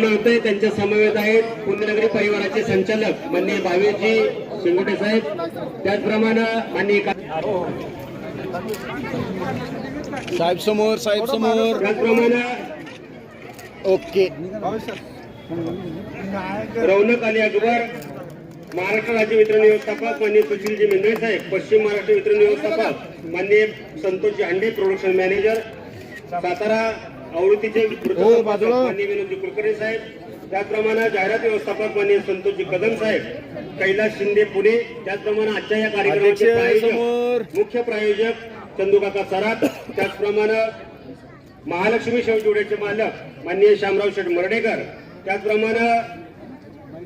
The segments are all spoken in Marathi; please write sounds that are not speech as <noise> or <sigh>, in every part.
होते त्यांच्या समवेत आहेत पुण्यनगरी परिवाराचे संचालक माननीय भावेशजी शिंगोटे साहेब. त्याचप्रमाणे माननीय का- साहेब समोर साहेब समोर. त्याचप्रमाणे ओके. रौनक अली अकबर महाराष्ट्र राज्य वितरण व्यवस्थापक माननीय सुशीलजी मेंढरे साहेब पश्चिम महाराष्ट्र वितरण व्यवस्थापक माननीय संतोषजी अंडे प्रोडक्शन मॅनेजर सातारा आवृत्तीचे हो. माननीय विनोदजी कुलकर्णी साहेब त्याचप्रमाणे जाहिरात व्यवस्थापक माननीय संतोषजी कदम साहेब कैलास शिंदे पुणे त्याचप्रमाणे आजच्या या कार्यक्रमाचे प्रायोजक. मुख्य प्रायोजक चंदूकाका सराट त्याचप्रमाणे महालक्ष्मी शेवजोड्याचे मालक माननीय शामराव शेठ मर्डेकर त्याचप्रमाणे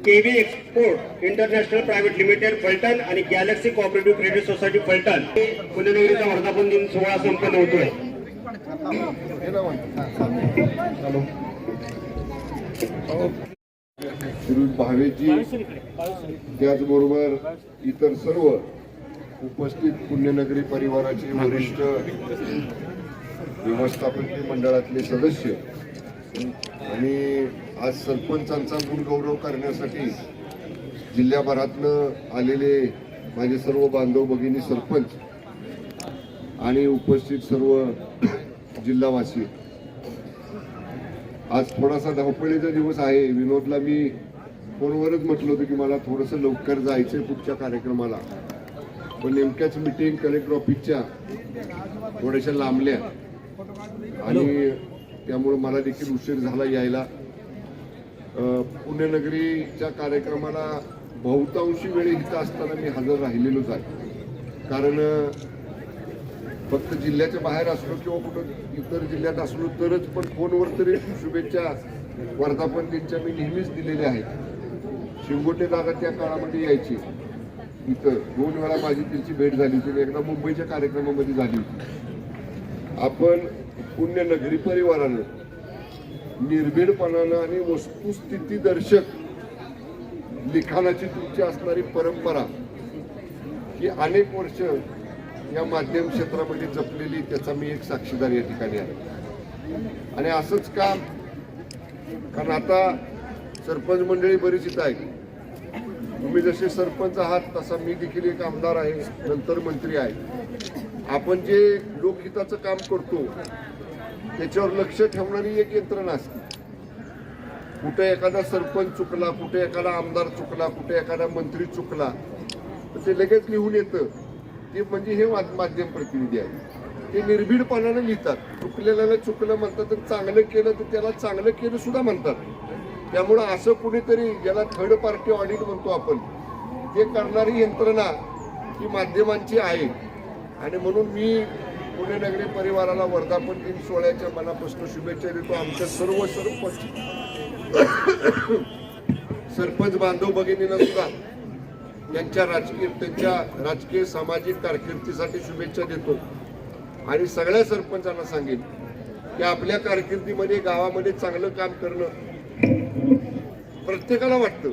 KV export international private limited Phaltan आणि galaxy cooperative credit society Phaltan पुण्यनगरीचा वर्धापन दिन सोहळा संपन्न होतोय भावेजी त्याचबरोबर इतर सर्व उपस्थित पुण्यनगरी परिवाराचे वरिष्ठ व्यवस्थापकीय मंडळातले सदस्य आणि आज सरपंचांचा गुणगौरव करण्यासाठी जिल्ह्याभरातनं आलेले माझे सर्व बांधव भगिनी सरपंच आणि उपस्थित सर्व जिल्हावासी. आज थोडासा धावपळीचा दिवस आहे. विनोदला मी फोनवरच म्हटलं होतं की मला थोडंसं लवकर जायचं आहे पुढच्या कार्यक्रमाला. पण नेमक्याच मिटिंग कलेक्टर ऑफिसच्या थोड्याशा लांबल्या. आणि त्यामुळे मला देखील उशीर झाला यायला. अं, पुण्यनगरीच्या कार्यक्रमाला बहुतांशी वेळ इथं असताना मी हजर राहिलेलोच आहे. कारण फक्त जिल्ह्याच्या बाहेर असलो किंवा कुठं इतर जिल्ह्यात असलो तरच पण फोनवर तरी शुभेच्छा वर्धापन दिनच्या मी नेहमीच दिलेल्या आहेत. शिंगोटे दादा त्या काळामध्ये यायचे. इथं दोन वेळा माझी त्यांची भेट झाली होती एकदा मुंबईच्या कार्यक्रमामध्ये झाली होती. आपण पुण्यनगरी परिवारानं निर्भीडपणानं आणि वस्तुस्थितीदर्शक लिखाणाची तुमची असणारी परंपरा ही अनेक वर्ष या माध्यम क्षेत्रामध्ये जपलेली त्याचा मी एक साक्षीदार या ठिकाणी आहे. आणि असंच काम कारण आता सरपंच मंडळी बरीच इथं आहे तुम्ही जसे सरपंच आहात तसा मी देखील एक आमदार आहे नंतर मंत्री आहे. आपण जे लोकहिताचं काम करतो त्याच्यावर लक्ष ठेवणारी एक यंत्रणा असते. कुठे एखादा सरपंच चुकला कुठे एखादा आमदार चुकला कुठे एखादा मंत्री चुकला तर ते लगेच लिहून येतं. ते म्हणजे हे माध्यम प्रतिनिधी आहे ते निर्भीडपणानं लिहितात. चुकलेल्याला चुकलं म्हणतात तर चांगलं केलं तर त्याला चांगलं केलं सुद्धा म्हणतात. त्यामुळं असं कुणीतरी ज्याला थर्ड पार्टी ऑडिट म्हणतो आपण ते करणारी यंत्रणा ही माध्यमांची आहे. आणि म्हणून मी पुणे नगरी परिवाराला वर्धापन दिन सोहळ्याच्या मनापासून शुभेच्छा देतो. आमच्या सर्व सरपंच <coughs> सरपंच बांधव भगिनीनं सुद्धा यांच्या राजकीय त्यांच्या राजकीय सामाजिक कारकिर्दीसाठी शुभेच्छा देतो. आणि सगळ्या सरपंचांना सांगेन की आपल्या कारकिर्दीमध्ये गावामध्ये चांगलं काम करणं प्रत्येकाला वाटतं.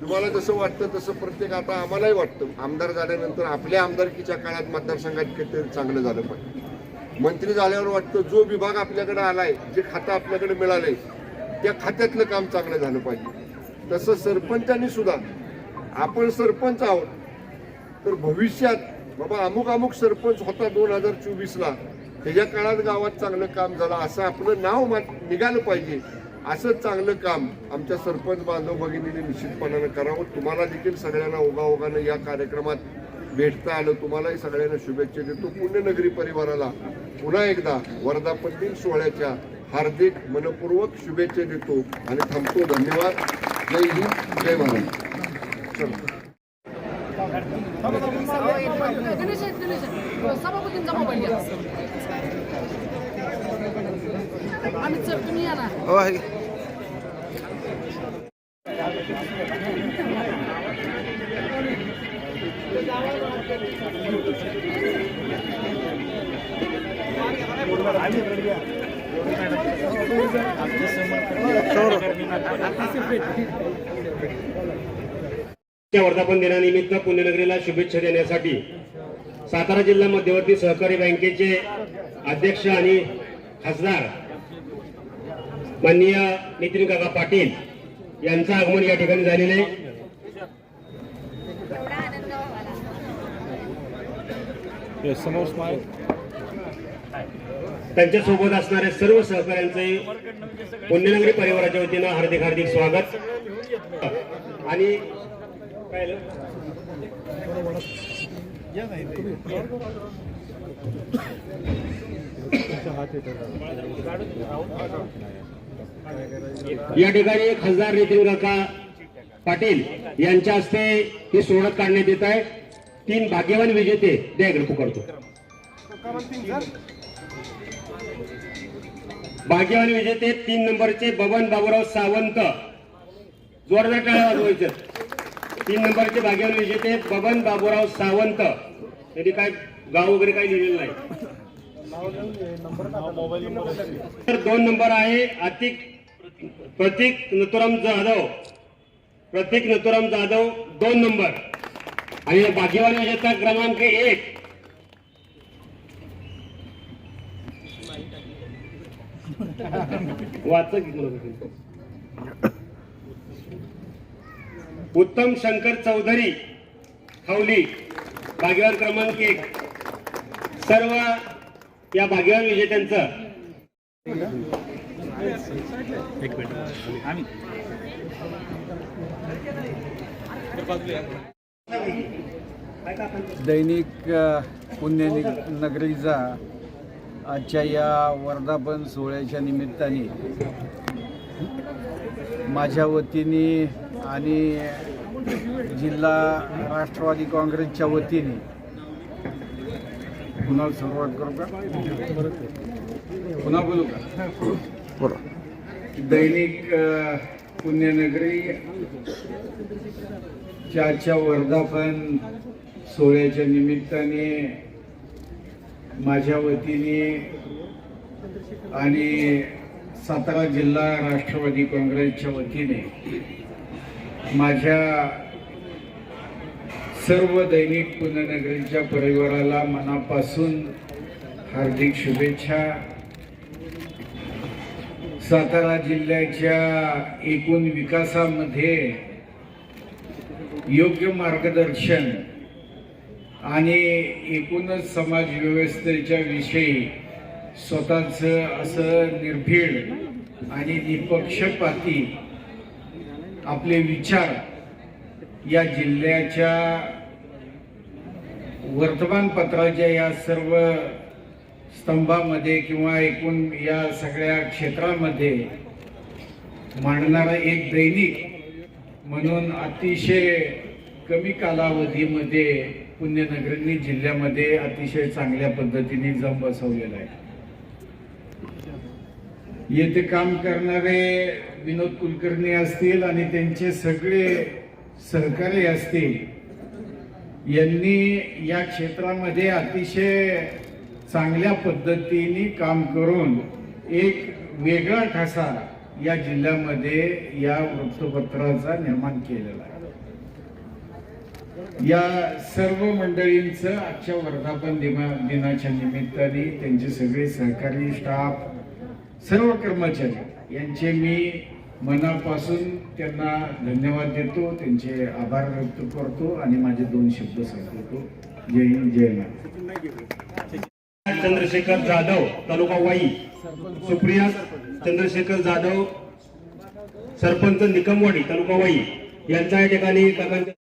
तुम्हाला जसं वाटतं तसं प्रत्येक आता आम्हालाही वाटतं. आमदार झाल्यानंतर आपल्या आमदारकीच्या काळात मतदारसंघात काहीतरी चांगलं झालं पाहिजे मंत्री झाल्यावर वाटतं जो विभाग आपल्याकडे आलाय जे खातं आपल्याकडे मिळालंय त्या खात्यातलं काम चांगलं झालं पाहिजे. तसं सरपंचांनी सुद्धा आपण सरपंच आहोत. तर भविष्यात बाबा अमुक अमुक सरपंच होता दोन हजार चोवीसला. त्याच्या काळात गावात चांगलं काम झालं असं आपलं नाव निघालं पाहिजे. असं चांगलं काम आमच्या सरपंच बांधव भगिनीने निश्चितपणानं करावं. तुम्हाला देखील सगळ्यांना ओघाओघानं या कार्यक्रमात भेटता आलं. तुम्हालाही सगळ्यांना शुभेच्छा देतो. पुण्यनगरी परिवाराला पुन्हा एकदा वर्धापन दिन सोहळ्याच्या हार्दिक मनपूर्वक शुभेच्छा देतो. आणि थांबतो. धन्यवाद. जय हिंद. जय महाराज चला गणेश वर्धापन दिनानिमित्त पुण्यनगरीला शुभेच्छा देण्यासाठी सातारा जिल्हा मध्यवर्ती सहकारी बँकेचे अध्यक्ष आणि खासदार माननीय नितीन काका पाटील यांचं आगमन या ठिकाणी झालेलं आहे. त्यांच्यासोबत असणाऱ्या सर्व सहकाऱ्यांचे पुण्यनगरी परिवाराच्या वतीनं हार्दिक हार्दिक स्वागत. आणि या ठिकाणी खासदार नितीन काका पाटील यांच्या हस्ते ही सोडत काढण्यात येत आहे. तीन भाग्यवान विजेते द्याकडे पुकारतो. भाग्यवान विजेते तीन नंबरचे बबन बाबूराव सावंत. जोरदार टाळ्या वाजवायचं. तीन नंबरचे भाग्यावर विजेते बबन बाबूराव सावंत. त्यांनी काय गाव वगैरे काही लिहिलेलं नाही. तर दोन नंबर आहे अतिक प्रतीक नथुराम जाधव. प्रतीक नथुराम जाधव दोन नंबर. आणि भाग्यवान विजेता क्रमांक एक. वाचक उत्तम शंकर चौधरी खवली भाग्यवान क्रमांक एक. सर्व या भाग्यवान विजेत्यांचं. दैनिक अ, पुण्यनगरीचा आजच्या या वर्धापन सोहळ्याच्या निमित्ताने माझ्या वतीने आणि जिल्हा राष्ट्रवादी काँग्रेसच्या वतीने. पुन्हा सुरुवात करू का? पुन्हा बोलू का? दैनिक अ, पुण्यनगरी च्या वर्धापन सोहळ्याच्या निमित्ताने माझ्या वतीने आणि सातारा जिल्हा राष्ट्रवादी काँग्रेसच्या वतीने माझ्या सर्व दैनिक पुण्यनगरीच्या परिवाराला मनापासून हार्दिक शुभेच्छा. सातारा जिल्ह्याच्या एकूण विकासामध्ये योग्य मार्गदर्शन आणि एकूणच समाज व्यवस्थेच्या विषयी स्वतःचं असं निर्भीड आणि निपक्षपाती आपले विचार या जिल्ह्याच्या वर्तमानपत्राच्या या सर्व स्तंभामध्ये किंवा एकूण या सगळ्या क्षेत्रामध्ये मांडणारा एक दैनिक म्हणून अतिशय कमी कालावधीमध्ये पुण्यनगरींनी जिल्ह्यामध्ये अतिशय चांगल्या पद्धतीने जम बसवलेला आहे. येथे काम करणारे विनोद कुलकर्णी असतील आणि त्यांचे सगळे सहकारी असतील यांनी या क्षेत्रामध्ये अतिशय चांगल्या पद्धतीने काम करून एक वेगळा ठसा या जिल्ह्यामध्ये या वृत्तपत्राचा निर्माण केलेला आहे. या सर्व मंडळींचं आजच्या वर्धापन दिना दिनाच्या निमित्ताने त्यांचे सगळे सहकारी स्टाफ सर्व कर्मचारी यांचे मी मनापासून त्यांना धन्यवाद देतो त्यांचे आभार व्यक्त करतो आणि माझे दोन शब्द संपवतो. जय हिंद जय महाराज चंद्रशेखर जाधव तालुका वाई. सुप्रिया चंद्रशेखर जाधव सरपंच निकमवाडी तालुका वाई. यांच्या या ठिकाणी काकांच्या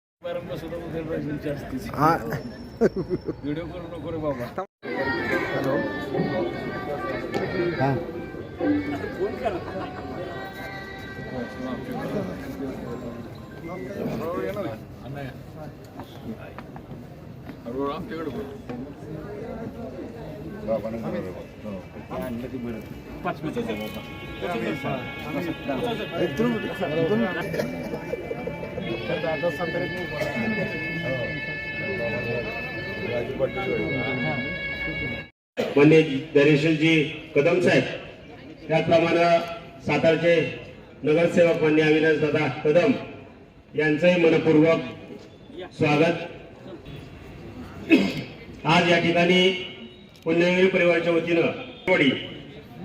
मान्य धैर्यशीलजी कदम साहेब त्याचप्रमाणे सातारचे नगरसेवक मान्य अविनाश दादा कदम यांचंही मनपूर्वक स्वागत. आज या ठिकाणी पुण्यगिरी परिवाराच्या वतीनं वडी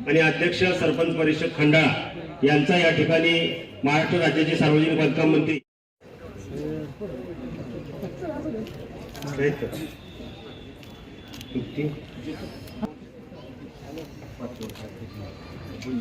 आणि अध्यक्ष सरपंच परिषद खंडाळा यांचा या ठिकाणी महाराष्ट्र राज्याचे सार्वजनिक बांधकाम मंत्री हा बोल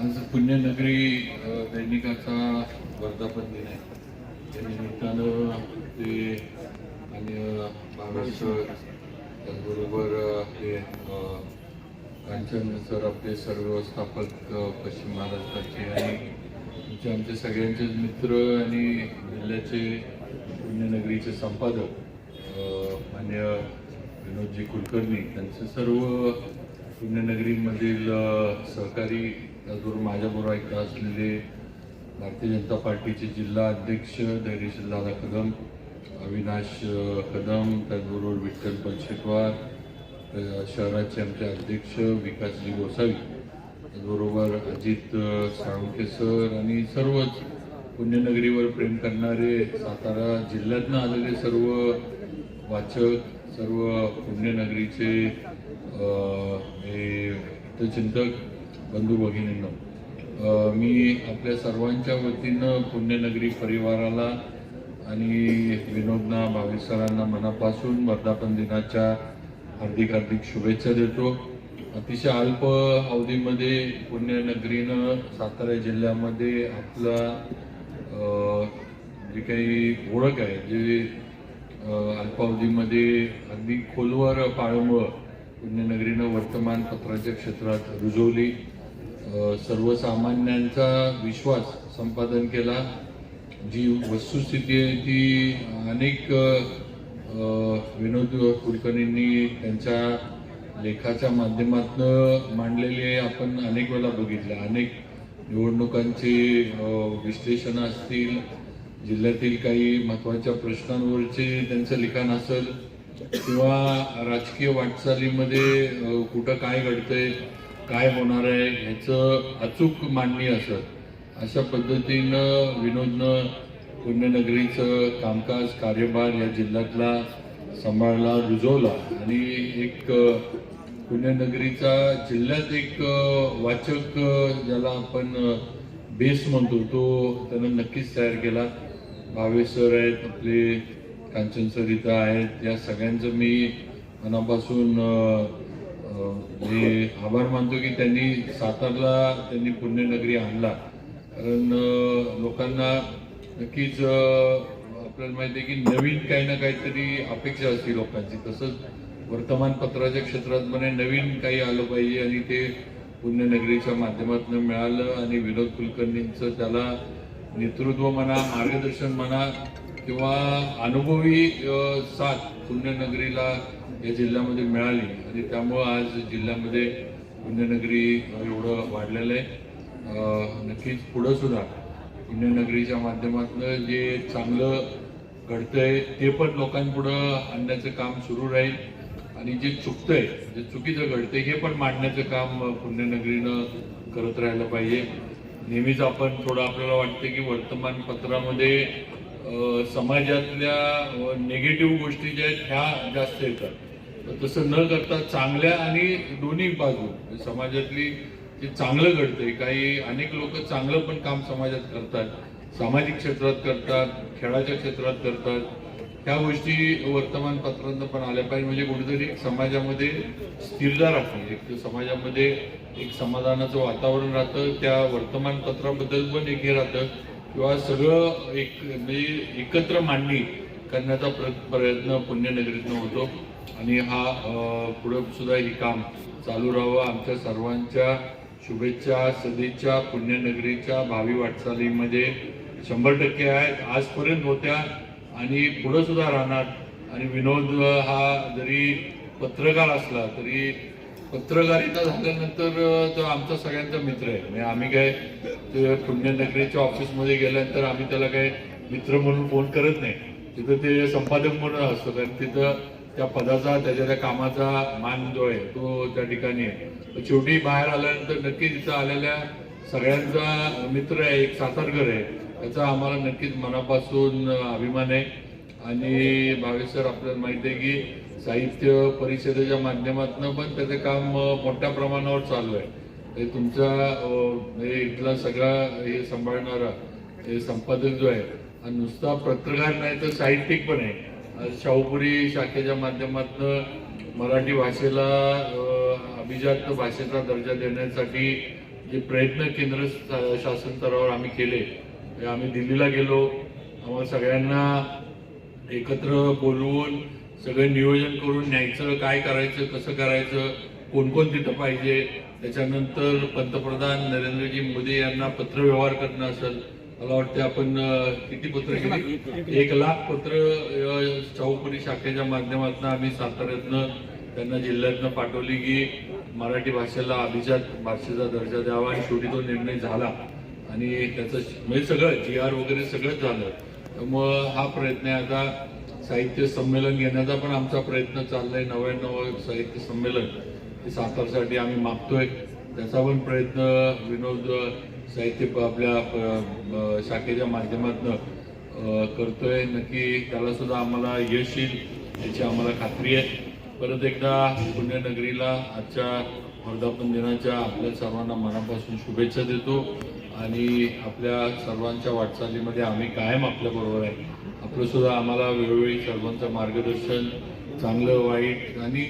आज पुण्यनगरी दैनिकाचा वर्धापन दिन आहे. त्या निमित्तानं ते आणि भारत महाराष्ट्र त्याचबरोबर हे कांचन सर आपले सर्वव्यवस्थापक स्थापक पश्चिम महाराष्ट्राचे आणि तुमचे आमचे सगळ्यांचे मित्र आणि जिल्ह्याचे पुण्यनगरीचे संपादक मान्य विनोदजी कुलकर्णी त्यांचे सर्व पुण्यनगरीमधील सहकारी त्याचबरोबर माझ्याबरोबर ऐकत असलेले भारतीय जनता पार्टीचे जिल्हा अध्यक्ष धैर्यशील दादा कदम अविनाश कदम त्याचबरोबर विठ्ठल पलशेटवार शहराचे आमचे अध्यक्ष विकासजी गोसावी त्याचबरोबर अजित साळुंके सर आणि सर्वच पुण्यनगरीवर प्रेम करणारे सातारा जिल्ह्यातनं आलेले सर्व वाचक सर्व पुण्यनगरीचे हे हितचिंतक बंधू भगिनींना मी आपल्या सर्वांच्या वतीनं पुण्यनगरी परिवाराला आणि विनोदना भावेसरांना मनापासून वर्धापन दिनाच्या हार्दिक हार्दिक शुभेच्छा देतो. अतिशय अल्प अवधीमध्ये पुण्यनगरीनं सातारा जिल्ह्यामध्ये आपला जे जी काही ओळख आहे जे अल्पावधीमध्ये अगदी खोलवर पाळमुळं पुण्यनगरीनं वर्तमानपत्राच्या क्षेत्रात रुजवली. सर्वसामान्यांचा विश्वास संपादन केला. जी वस्तुस्थिती आहे ती अनेक विनोद कुलकर्णींनी त्यांच्या लेखाच्या माध्यमातून आहे. आपण अनेक वेळा बघितले. अनेक निवडणुकांची विश्लेषणं विश्लेषण असतील. जिल्ह्यातील काही महत्त्वाच्या प्रश्नांवरचे त्यांचं लिखाण असेल. किंवा राजकीय वाटचालीमध्ये कुठं काय घडतंय काय होणार आहे ह्याचं अचूक मांडणी असत. अशा पद्धतीनं विनोदनं पुण्यनगरीचं कामकाज कार्यभार या जिल्ह्यातला सांभाळला रुजवला. आणि एक पुण्यनगरीचा जिल्ह्यात एक वाचक ज्याला आपण बेस म्हणतो तो त्यानं नक्कीच तयार केला. भावेश्वर सर आहेत आपले कांचन सर आहेत या सगळ्यांचं मी मनापासून हे आभार मानतो की त्यांनी सातारला त्यांनी पुण्यनगरी आणला. कारण लोकांना नक्कीच आपल्याला माहिती आहे की नवीन काही ना काहीतरी अपेक्षा असते लोकांची. तसंच वर्तमानपत्राच्या क्षेत्रात म्हणे नवीन काही आलं पाहिजे आणि ते पुण्यनगरीच्या माध्यमातून मिळालं आणि विनोद कुलकर्णींचं त्याला नेतृत्व म्हणा मार्गदर्शन म्हणा किंवा अनुभवी साथ पुण्यनगरीला या जिल्ह्यामध्ये मिळाली आणि त्यामुळं आज जिल्ह्यामध्ये पुण्यनगरी एवढं वाढलेलं आहे. नक्कीच पुढं सुद्धा पुण्यनगरीच्या माध्यमातून जे चांगलं घडतंय ते पण लोकांपुढं आणण्याचं काम सुरू राहील आणि जे चुकतंय जे चुकीचं घडतंय हे पण मांडण्याचं काम पुण्यनगरीनं करत राहिलं पाहिजे. नेहमीच आपण थोडं आपल्याला वाटतं की वर्तमानपत्रामध्ये समाजातल्या नेगेटिव्ह गोष्टी ज्या आहेत ह्या जास्त येतात. तसं न करता चांगल्या आणि दोन्ही बाजू म्हणजे समाजातली जे चांगलं घडतंय काही अनेक लोक चांगलं पण काम समाजात करतात सामाजिक क्षेत्रात करतात खेळाच्या क्षेत्रात करतात. ह्या गोष्टी वर्तमानपत्रांना पण आल्या पाहिजे म्हणजे कुठेतरी समाजामध्ये स्थिरता राहते. एक समाजामध्ये एक समाधानाचं वातावरण राहतं त्या वर्तमानपत्राबद्दल पण एक हे राहतं. किंवा सगळं एक म्हणजे एकत्र मांडणी करण्याचा प्र- प्रयत्न पुण्यनगरीतनं होतो. आणि हा अ, पुढं सुद्धा हे काम चालू राहावं. आमच्या सर्वांच्या शुभेच्छा सदिच्छा पुण्यनगरीच्या भावी वाटचालीमध्ये शंभर टक्के आहेत. आजपर्यंत होत्या आणि पुढं सुद्धा राहणार. आणि विनोद हा जरी पत्रकार असला तरी पत्रकारिता झाल्यानंतर तो आमचा सगळ्यांचा मित्र आहे. म्हणजे आम्ही काय ते पुण्यनगरीच्या ऑफिसमध्ये गेल्यानंतर आम्ही त्याला काय मित्र म्हणून फोन करत नाही. तिथं ते संपादक म्हणून असतो. कारण तिथं त्या पदाचा त्याच्या त्या कामाचा मान जो आहे तो त्या ठिकाणी आहे. शेवटी बाहेर आल्यानंतर नक्की तिथं आलेल्या सगळ्यांचा मित्र आहे एक सातारकर आहे. त्याचा आम्हाला नक्कीच मनापासून अभिमान आहे. आणि भावेश सर आपल्याला माहिती आहे की साहित्य परिषदेच्या माध्यमातून पण त्याचं काम मोठ्या प्रमाणावर चालू आहे. हे तुमचा हे इथला सगळा हे सांभाळणारा हे संपादक जो आहे हा नुसता पत्रकार नाही तर साहित्यिक पण आहे. शाहूपुरी शाखेच्या माध्यमातून मराठी भाषेला अभिजात भाषेचा दर्जा देण्यासाठी जे प्रयत्न केंद्र शासन स्तरावर आम्ही केले ते आम्ही दिल्लीला गेलो. आम्हाला सगळ्यांना एकत्र बोलवून सगळं नियोजन करून न्यायचं काय करायचं कसं करायचं कोण कोण तिथं पाहिजे त्याच्यानंतर पंतप्रधान नरेंद्रजी मोदी यांना पत्रव्यवहार करणं असेल. मला वाटतं आपण किती पत्र केली एक लाख. पत्र चौपुरी शाखेच्या माध्यमातून आम्ही साताऱ्यातनं त्यांना जिल्ह्यातनं पाठवली की मराठी भाषेला अभिजात भाषेचा दर्जा द्यावा आणि शेवटी तो निर्णय झाला. आणि त्याचं म्हणजे सगळं जी आर वगैरे सगळंच झालं. त्यामुळं हा प्रयत्न आहे आता साहित्य संमेलन घेण्याचा पण आमचा प्रयत्न चाललाय. नव्याण्णव साहित्य संमेलन हे सातारसाठी आम्ही मागतोय. त्याचा पण प्रयत्न विनोद साहित्य प- आपल्या प- शाखेच्या माध्यमातून करतोय. नक्की त्याला सुद्धा आम्हाला यश येईल याची आम्हाला खात्री आहे. परत एकदा पुण्यनगरीला आजच्या वर्धापन दिनाच्या आपल्या सर्वांना मनापासून शुभेच्छा देतो. आणि आपल्या सर्वांच्या वाटचालीमध्ये आम्ही कायम आपल्याबरोबर आहे. आपलंसुद्धा आम्हाला वेळोवेळी सर्वांचं मार्गदर्शन चांगलं वाईट आणि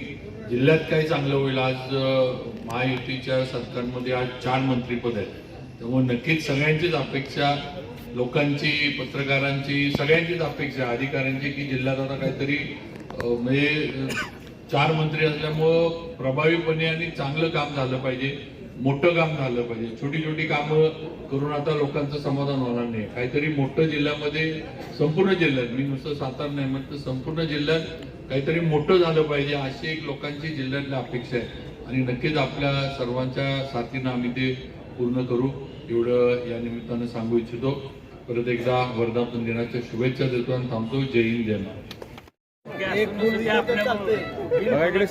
जिल्ह्यात काय चांगलं होईल. आज महायुतीच्या सरकारमध्ये आज चार मंत्रीपद आहेत. त्यामुळे नक्कीच सगळ्यांचीच अपेक्षा लोकांची पत्रकारांची सगळ्यांचीच अपेक्षा अधिकाऱ्यांची की जिल्ह्यात आता काहीतरी म्हणजे चार मंत्री असल्यामुळं प्रभावीपणे आणि चांगलं काम झालं पाहिजे. मोठं काम झालं पाहिजे. छोटी छोटी कामं करून आता लोकांचं समाधान होणार नाही. काहीतरी मोठं जिल्ह्यामध्ये संपूर्ण जिल्ह्यात मी नुसतं सातारा नाही म्हणतं संपूर्ण जिल्ह्यात काहीतरी मोठं झालं पाहिजे अशी एक लोकांची जिल्ह्यातली अपेक्षा आहे. आणि नक्कीच आपल्या सर्वांच्या साथीनं आम्ही ते पूर्ण करू. एवढं या निमित्तानं सांगू इच्छितो. परत एकदा वर्धापन दिनाच्या शुभेच्छा देतो आणि थांबतो. जय हिंद जय महाराष्ट्र. बघा इकडे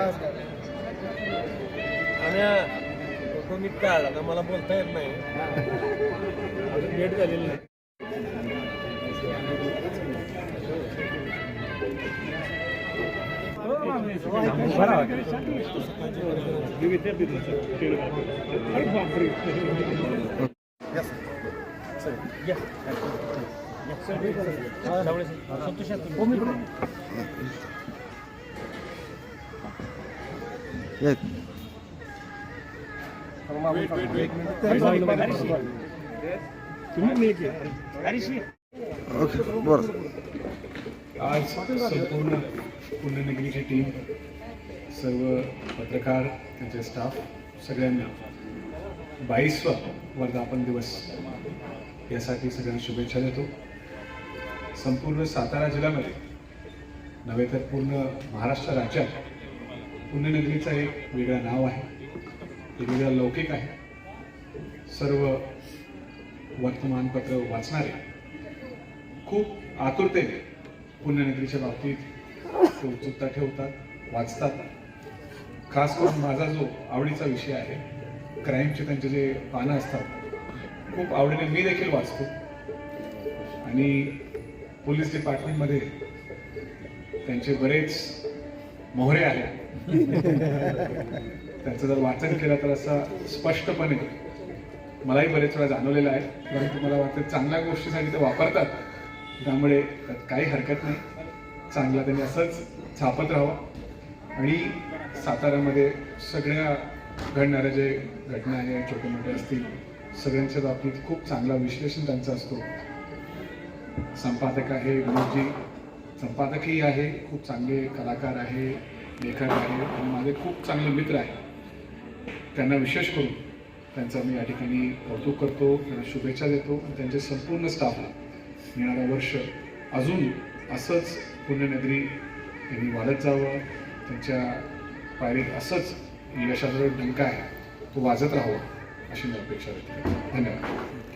समोर आणि तो मी काय आता मला बोलता येत नाही. अजून भेट झालेली नाही. आज संपूर्ण पुण्यनगरीची टीम सर्व पत्रकार त्यांचे स्टाफ सगळ्यांना बाईसवा वर्धापन दिवस यासाठी सगळ्यांना शुभेच्छा देतो. संपूर्ण सातारा जिल्ह्यामध्ये नव्हे तर पूर्ण महाराष्ट्र राज्यात पुण्यनगरीचं एक वेगळं नाव आहे. एक वेगळं लौकिक आहे. सर्व वर्तमानपत्र वाचणारे खूप आतुरतेने पुण्यनगरीच्या बाबतीत उत्सुकता ठेवतात वाचतात. खास करून माझा जो आवडीचा विषय आहे क्राईमचे त्यांचे जे पानं असतात खूप आवडीने मी देखील वाचतो. आणि पोलीस डिपार्टमेंटमध्ये त्यांचे बरेच मोहरे आहेत. <laughs> त्यांचं जर वाचन केलं तर असं स्पष्टपणे मलाही बरेच वेळा जाणवलेलं आहे. परंतु मला वाटतं चांगल्या गोष्टीसाठी ते वापरतात. त्यामुळे त्यात काही हरकत नाही. चांगला त्यांनी असंच छापत राहावं. आणि साताऱ्यामध्ये सगळ्या घडणाऱ्या जे घटना आहे छोटे मोठे असतील सगळ्यांच्या बाबतीत खूप चांगला विश्लेषण त्यांचा असतो. संपादक आहे विनोदजी संपादकही आहे खूप चांगले कलाकार आहे. लेखक आहे आणि माझे खूप चांगले मित्र आहे त्यांना विशेष करून त्यांचं मी या ठिकाणी कौतुक करतो त्यांना शुभेच्छा देतो आणि त्यांचे संपूर्ण स्टाफला येणारं वर्ष अजून असंच पुण्यनगरी यांनी वाढत जावं त्यांच्या पायरीत असंच यशाचा जो डंका आहे तो वाजत राहावा अशी मी अपेक्षा व्यक्त करतो. धन्यवाद.